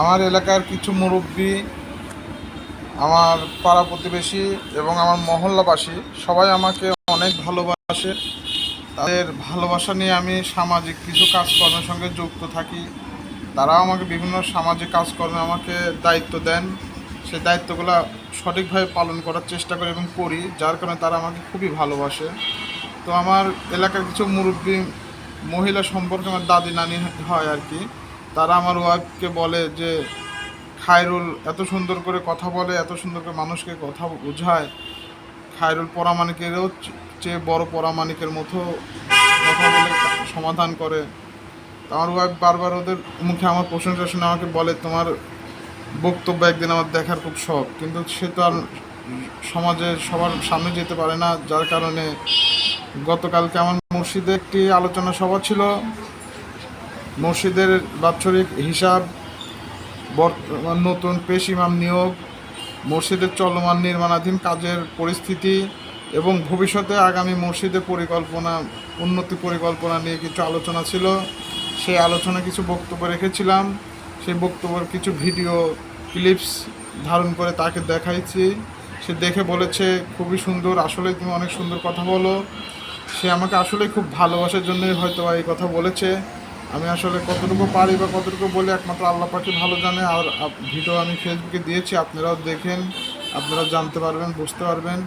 আমার এলাকার কিছু মুরব্বী, আমার পাড়া প্রতিবেশী এবং আমার মহল্লাবাসী সবাই আমাকে অনেক ভালোবাসে। তাদের ভালোবাসা নিয়ে আমি সামাজিক কিছু কাজকর্মের সঙ্গে যুক্ত থাকি। তারাও আমাকে বিভিন্ন সামাজিক কাজকর্মে আমাকে দায়িত্ব দেন। সেই দায়িত্বগুলো সঠিকভাবে পালন করার চেষ্টা করি এবং করি, যার কারণে তারা আমাকে খুবই ভালোবাসে। তো আমার এলাকার কিছু মুরব্বী মহিলা সম্পর্কে আমার দাদি নানি হয় আর কি। তারা আমার ওয়াইফকে বলে যে, খায়রুল এত সুন্দর করে কথা বলে, এত সুন্দর করে মানুষকে কথা বোঝায়। খায়রুল পরামানিকেরও চেয়ে বড় পরামানিকের মতো কথা বলে সমাধান করে। আমার ওয়াইফ বারবার ওদের মুখে আমার প্রশংসা শুনে আমাকে বলে, তোমার বক্তব্য একদিন আমার দেখার খুব শখ। কিন্তু সে তো আর সমাজে সবার সামনে যেতে পারে না, যার কারণে গতকালকে আমার মসজিদে একটি আলোচনা সভা ছিল। মসজিদের বাৎসরিক হিসাব, বর্তমান নতুন পেশ ইমাম নিয়োগ, মসজিদের চলমান নির্মাণাধীন কাজের পরিস্থিতি এবং ভবিষ্যতে আগামী মসজিদের পরিকল্পনা, উন্নতি পরিকল্পনা নিয়ে কিছু আলোচনা ছিল। সেই আলোচনা কিছু বক্তব্য রেখেছিলাম। সেই বক্তব্যের কিছু ভিডিও ক্লিপস ধারণ করে তাকে দেখাইছি। সে দেখে বলেছে, খুবই সুন্দর আসলে তুমি অনেক সুন্দর কথা বলো। সে আমাকে আসলে খুব ভালোবাসার জন্যই হয়তো এই কথা বলেছে। আমি আসলে কতটুকু পারি বা কতটুকু বলি একমাত্র আল্লাহ পাখি ভালো জানে। আর ভিডিও আমি ফেসবুকে দিয়েছি, আপনারাও দেখেন, আপনারা জানতে পারবেন, বুঝতে পারবেন।